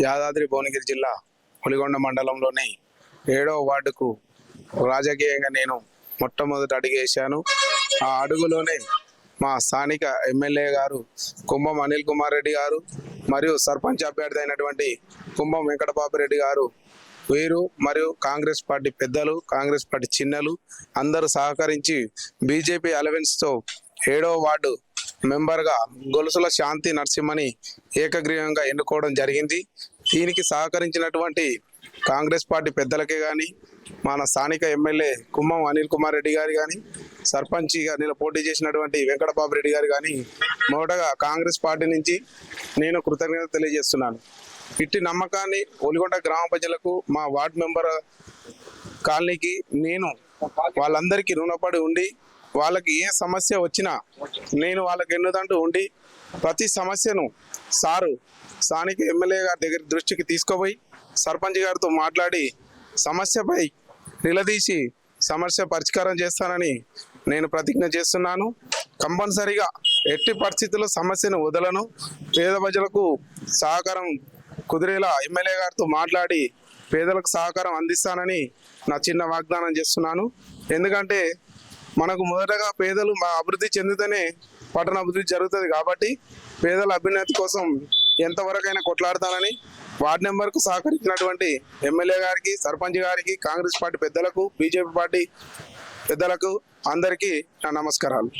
యాదాద్రి భువనగిరి జిల్లా పులిగొండ మండలంలోని ఏడవ వార్డుకు రాజకీయంగా నేను మొట్టమొదటి అడుగు వేశాను. ఆ అడుగులోనే మా స్థానిక ఎమ్మెల్యే గారు కుంభం అనిల్ కుమార్ రెడ్డి గారు మరియు సర్పంచ్ అభ్యర్థి అయినటువంటి కుంభం వెంకటబాబు రెడ్డి గారు వీరు మరియు కాంగ్రెస్ పార్టీ పెద్దలు కాంగ్రెస్ పార్టీ చిన్నలు అందరూ సహకరించి బీజేపీ అలవెన్స్తో ఏడవ వార్డు మెంబర్గా గొలుసుల శాంతి నరసింహని ఏకగ్రీవంగా ఎన్నుకోవడం జరిగింది. దీనికి సహకరించినటువంటి కాంగ్రెస్ పార్టీ పెద్దలకే కానీ మన స్థానిక ఎమ్మెల్యే కుమ్మం అనిల్ కుమార్ రెడ్డి గారు కానీ సర్పంచ్గా నిల పోటీ చేసినటువంటి వెంకటబాబు రెడ్డి గారు కానీ మొదటగా కాంగ్రెస్ పార్టీ నుంచి నేను కృతజ్ఞత తెలియజేస్తున్నాను. ఇట్టి నమ్మకాన్ని ఒలిగొండ గ్రామ ప్రజలకు మా వార్డు మెంబర్ కాలనీకి నేను వాళ్ళందరికీ రుణపడి ఉండి వాళ్ళకి ఏ సమస్య వచ్చినా నేను వాళ్ళకి ఎన్నుదంటూ ఉండి ప్రతి సమస్యను సారు స్థానిక ఎమ్మెల్యే గారి దగ్గర దృష్టికి తీసుకుపోయి సర్పంచ్ గారితో మాట్లాడి సమస్యపై నిలదీసి సమస్య పరిష్కారం చేస్తానని నేను ప్రతిజ్ఞ చేస్తున్నాను. కంపల్సరీగా ఎట్టి పరిస్థితుల్లో సమస్యను వదలను. పేద ప్రజలకు సహకారం కుదిరేలా ఎమ్మెల్యే గారితో మాట్లాడి పేదలకు సహకారం అందిస్తానని నా చిన్న వాగ్దానం చేస్తున్నాను. ఎందుకంటే మనకు మొదటగా పేదలు మా అభివృద్ధి చెందితేనే పట్టణ అభివృద్ధి జరుగుతుంది కాబట్టి పేదల అభ్యున్నతి కోసం ఎంతవరకైనా కొట్లాడతానని వార్డు నెంబర్కు సహకరించినటువంటి ఎమ్మెల్యే గారికి సర్పంచ్ గారికి కాంగ్రెస్ పార్టీ పెద్దలకు బీజేపీ పార్టీ పెద్దలకు అందరికీ నా నమస్కారాలు.